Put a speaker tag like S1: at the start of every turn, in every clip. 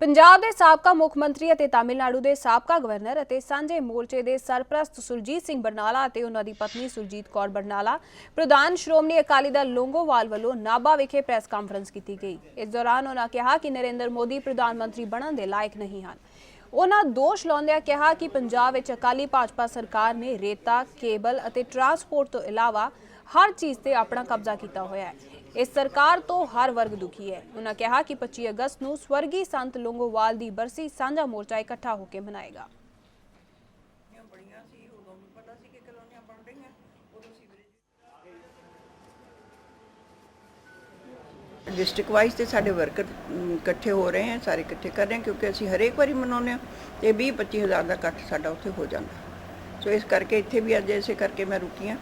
S1: ਪੰਜਾਬ ਦੇ ਸਾਬਕਾ ਮੁੱਖ ਮੰਤਰੀ ਅਤੇ ਤਾਮਿਲਨਾਡੂ ਦੇ ਸਾਬਕਾ ਗਵਰਨਰ ਅਤੇ ਸਾਂਝੇ ਮੋਰਚੇ ਦੇ ਸਰਪ੍ਰਸਤ ਸੁਰਜੀਤ ਸਿੰਘ ਬਰਨਾਲਾ ਅਤੇ ਉਹਨਾਂ ਦੀ ਪਤਨੀ ਸੁਰਜੀਤ ਕੌਰ ਬਰਨਾਲਾ, ਪ੍ਰਧਾਨ ਸ਼੍ਰੋਮਣੀ ਅਕਾਲੀ ਦਲ ਲੋਂਗੋਵਾਲ ਵੱਲੋਂ ਨਾਭਾ ਵਿਖੇ ਪ੍ਰੈਸ ਕਾਨਫਰੰਸ ਕੀਤੀ ਗਈ। ਇਸ ਦੌਰਾਨ ਉਹਨਾਂ ਕਿਹਾ ਕਿ ਨਰਿੰਦਰ ਮੋਦੀ ਪ੍ਰਧਾਨ ਮੰਤਰੀ ਬਣਨ ਦੇ ਲਾਇਕ ਨਹੀਂ ਹਨ। ਉਹਨਾਂ ਦੋਸ਼ ਲਾਉਂਦਿਆਂ ਕਿਹਾ ਕਿ ਪੰਜਾਬ ਵਿੱਚ ਅਕਾਲੀ ਭਾਜਪਾ ਸਰਕਾਰ ਨੇ ਰੇਤਾ, ਕੇਬਲ ਅਤੇ ਟਰਾਂਸਪੋਰਟ ਤੋਂ ਇਲਾਵਾ ਹਰ ਚੀਜ਼ ਤੇ ਆਪਣਾ ਕਬਜ਼ਾ ਕੀਤਾ ਹੋਇਆ ਹੈ। ਇਸ ਸਰਕਾਰ ਤੋਂ ਹਰ ਵਰਗ ਦੁਖੀ ਹੈ। ਉਹਨਾਂ ਕਿਹਾ ਕਿ 25 ਅਗਸਤ ਨੂੰ ਸਵਰਗੀ ਸੰਤ ਲੋਂਗੋਵਾਲ ਦੀ ਬਰਸੀ ਸਾਂਝਾ ਮੋਰਚਾ ਇਕੱਠਾ ਹੋ ਕੇ ਮਨਾਏਗਾ।
S2: ਡਿਸਟ੍ਰਿਕਟ ਵਾਈਜ਼ ਤੇ ਸਾਡੇ ਵਰਕਰ ਇਕੱਠੇ ਹੋ ਰਹੇ ਹਨ ਸਾਰੇ ਇਕੱਠੇ ਕਰ ਰਹੇ ਹਾਂ, ਕਿਉਂਕਿ ਅਸੀਂ ਹਰੇਕ ਵਾਰੀ ਮਨਾਉਂਦੇ ਹਾਂ ਤੇ 20 25 ਹਜ਼ਾਰ ਦਾ ਇਕੱਠ ਸਾਡਾ ਉੱਥੇ ਹੋ ਜਾਂਦਾ। ਸੋ ਇਸ ਕਰਕੇ ਇੱਥੇ ਵੀ ਅੱਜ ਇਸੇ ਕਰਕੇ ਮੈਂ ਰੁਕੀ ਆ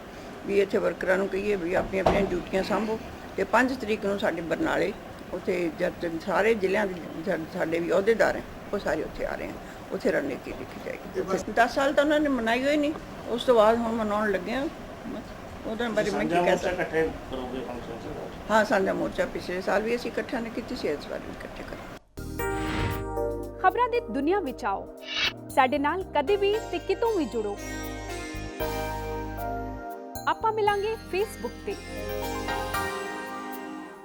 S2: ਵੀ ਇੱਥੇ ਵਰਕਰਾਂ ਨੂੰ ਕਹੀਏ ਵੀ ਆਪਣੀਆਂ ਆਪਣੀਆਂ ਡਿਊਟੀਆਂ ਸੰਭੋ। ਤੇ 5 ਤਰੀਕ ਨੂੰ ਸਾਡੇ ਬਰਨਾਲੇ ਉੱਥੇ ਜਦ ਸਾਰੇ ਜ਼ਿਲ੍ਹਿਆਂ ਦੇ ਸਾਡੇ ਵੀ ਅਹੁਦੇਦਾਰ ਹੈ ਉਹ ਸਾਰੇ ਉੱਥੇ ਆ ਰਹੇ ਹਨ। ਉੱਥੇ ਰਣਨੀਤੀ ਲਿਖੀ ਜਾਏਗੀ। 10 ਸਾਲ ਤਾਂ ਉਹਨਾਂ ਨੇ ਮਨਾਈ ਹੋਈ ਨਹੀਂ ਉਸ ਤੋਂ ਬਾਅਦ ਹੁਣ ਮਨਾਉਣ ਲੱਗੇ ਬਸ ਉਹਦੇ ਬਾਰੇ ਮੈਂ ਕੀ ਕਹਿ ਸਕਦਾ।
S3: ਇਕੱਠੇ ਕਰੋਗੇ ਫੰਕਸ਼ਨ
S2: ਹਾਂ ਸਾਂਝਾ ਮੋਰਚਾ ਪਿਛਲੇ ਸਾਲ ਵੀ ਅਸੀਂ ਇਕੱਠਿਆਂ ਨੇ ਕੀਤੀ ਸੀ ਇਸ ਵਾਰ ਵੀ ਇਕੱਠੇ ਕਰਾਂਗੇ।
S4: ਖਬਰਾਂ ਦੀ ਦੁਨੀਆ ਵਿੱਚ ਆਓ। ਸਾਡੇ ਨਾਲ ਕਦੇ ਵੀ ਤੇ ਕਿਤੋਂ ਵੀ ਜੁੜੋ। ਆਪਾਂ ਮਿਲਾਂਗੇ ਫੇਸਬੁੱਕ ਤੇ।